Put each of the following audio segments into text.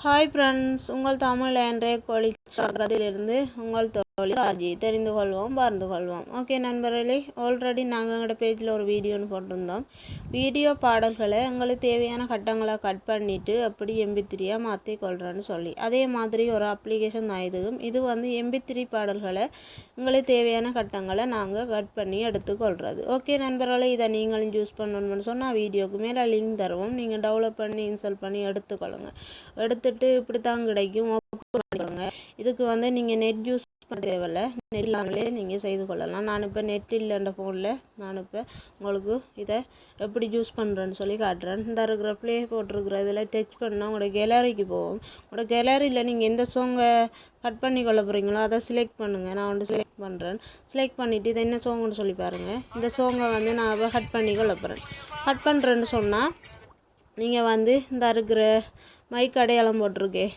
Hi friends உங்கள் தமிழ் என்ற கொலிச்சகத்திலிருந்து உங்கள் தோழி ராஜி தெரிந்து கொள்வோம் பார்ந்து கொள்வோம். ஓகே நண்பர்களே ஆல்ரெடி நாங்கள் எங்களோட பேஜில் ஒரு வீடியோன்னு போட்டிருந்தோம். வீடியோ பாடல்களை எங்களுக்கு தேவையான கட்டங்களை கட் பண்ணிவிட்டு அப்படி எம்பி த்ரீயாக மாற்றி கொள்கிறேன்னு சொல்லி. அதே மாதிரி ஒரு அப்ளிகேஷன் தான் இதுவும். இது வந்து எம்பி த்ரீ பாடல்களை எங்களுக்கு தேவையான கட்டங்களை நாங்கள் கட் பண்ணி எடுத்துக்கொள்கிறது ஓகே நண்பர்களே இதை நீங்களும் யூஸ் பண்ணணும்னு சொன்னால் வீடியோக்கு மேலே லிங்க் தருவோம். நீங்கள் டெவலப் பண்ணி இன்ஸ்டால் பண்ணி எடுத்துக்கொள்ளுங்க எடுத்துட்டு இப்படி தான் கிடைக்கும். பண்ணிக்கோங்க இதுக்கு வந்து நீங்கள் நெட் யூஸ் பண்ண தேவையில்ல. நெட் இல்லாமலே நீங்கள் செய்து கொள்ளலாம். நான் இப்போ நெட் இல்லைன்ற ஃபோனில் நான் இப்போ உங்களுக்கு இதை எப்படி யூஸ் பண்ணுறேன்னு சொல்லி காட்டுறேன். இந்த இருக்கிற ப்ளே போட்டிருக்கிற இதில் டச் பண்ணால் உங்களோட கேலரிக்கு போகும். உங்களோட கேலரியில் நீங்கள் எந்த சாங்கை கட் பண்ணி கொள்ள போகிறீங்களோ அதை செலக்ட் பண்ணுங்கள் நான் வந்து செலக்ட் பண்ணுறேன் செலக்ட் பண்ணிவிட்டு இதை என்ன சோங்குன்னு சொல்லி பாருங்கள் இந்த சாங்கை வந்து நான் இப்போ கட் பண்ணி கொள்ள போகிறேன் கட் பண்ணுறேன்னு சொன்னால் நீங்கள் வந்து இந்த இருக்கிற மைக் அடையாளம் போட்டிருக்கே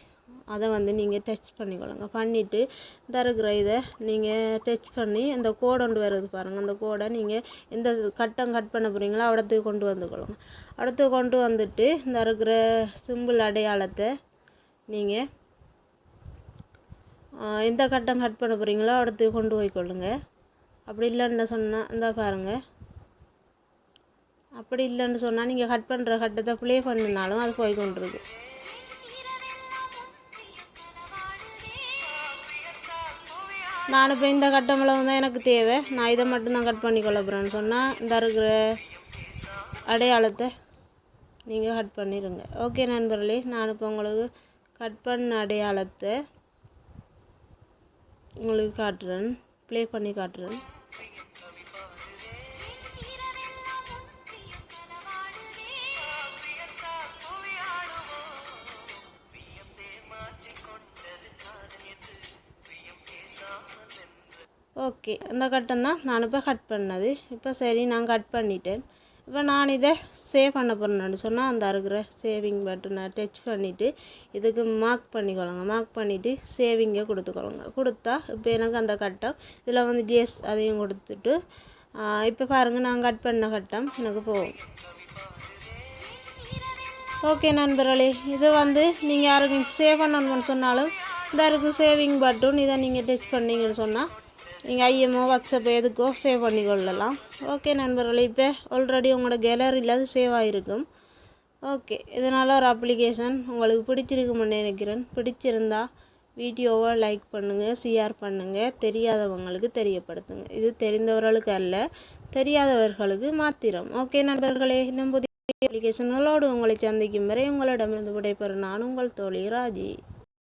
அதை வந்து நீங்கள் டச் பண்ணிக்கொள்ளுங்க. பண்ணிவிட்டு இந்த இருக்கிற இதை நீங்கள் டச் பண்ணி இந்த கோடை ஒன்று வருது பாருங்கள் அந்த கோடை நீங்கள் எந்த கட்டம் கட் பண்ண போகிறீங்களோ இடத்துக்கு கொண்டு வந்துக்கொள்ளுங்க அடுத்து கொண்டு வந்துட்டு இந்த இருக்கிற சிம்பிள் அடையாளத்தை நீங்கள் எந்த கட்டம் கட் பண்ண போகிறீங்களோ அடுத்து கொண்டு போய்க்கொள்ளுங்க அப்படி இல்லைன்னு சொன்னால் இந்த பாருங்கள் அப்படி இல்லைன்னு சொன்னால் நீங்கள் கட் பண்ணுற கட்டத்தை ப்ளே பண்ணினாலும் அது போய் கொண்டிருக்கு. நான் இப்போ இந்த கட்டமில் தான் எனக்கு தேவை. நான் இதை மட்டும்தான் கட் பண்ணி கொள்ளப்புறேன்னு சொன்னால் இந்த இருக்கிற அடையாளத்தை நீங்கள் கட் பண்ணிடுங்க ஓகே நண்பர்களே நான் இப்போ உங்களுக்கு கட் பண்ண அடையாளத்தை உங்களுக்கு காட்டுறேன். ப்ளே பண்ணி காட்டுறேன். ஓகே இந்த கட்டம் தான் நான் இப்போ கட் பண்ணது. இப்போ சரி நான் கட் பண்ணிட்டேன். இப்போ நான் இதை சேவ் பண்ண போகிறேன்னு சொன்னால் அந்த இருக்கிற சேவிங் பட்டனை டச் பண்ணிவிட்டு இதுக்கு மார்க் பண்ணிக்கொள்ளுங்க. மார்க் பண்ணிவிட்டு சேவிங்கை கொடுத்துக்கொள்ளுங்க. கொடுத்தா இப்போ எனக்கு அந்த கட்டம் இதில் வந்து டிஎஸ் அதையும் கொடுத்துட்டு இப்போ பாருங்கள் நான் கட் பண்ண கட்டம் எனக்கு போகும். ஓகே நண்பர்களே இது வந்து நீங்கள் யாருக்கும் சேவ் பண்ணணும்னு சொன்னாலும் இதாக இருக்குது சேவிங் பட்டன் இதை நீங்கள் டச் பண்ணீங்கன்னு சொன்னால் நீங்கள் ஐஎம்ஓ வாட்ஸ்அப் எதுக்கோ சேவ் பண்ணி கொள்ளலாம் ஓகே நண்பர்களே இப்போ ஆல்ரெடி உங்களோட கேலரியில் அது சேவ் ஆகிருக்கும் ஓகே இதனால் ஒரு அப்ளிகேஷன் உங்களுக்கு பிடிச்சிருக்குமென்னு நினைக்கிறேன். பிடிச்சிருந்தா வீடியோவை லைக் பண்ணுங்கள் ஷேர் பண்ணுங்கள் தெரியாதவங்களுக்கு தெரியப்படுத்துங்க. இது தெரிந்தவர்களுக்கு அல்ல தெரியாதவர்களுக்கு மாத்திரம். ஓகே நண்பர்களே இன்னும் புதிய அப்ளிகேஷன்களோடு உங்களை சந்திக்கும் வரை உங்களிடமிருந்து விடைபெறும் நான் உங்கள் தோழி ராஜி.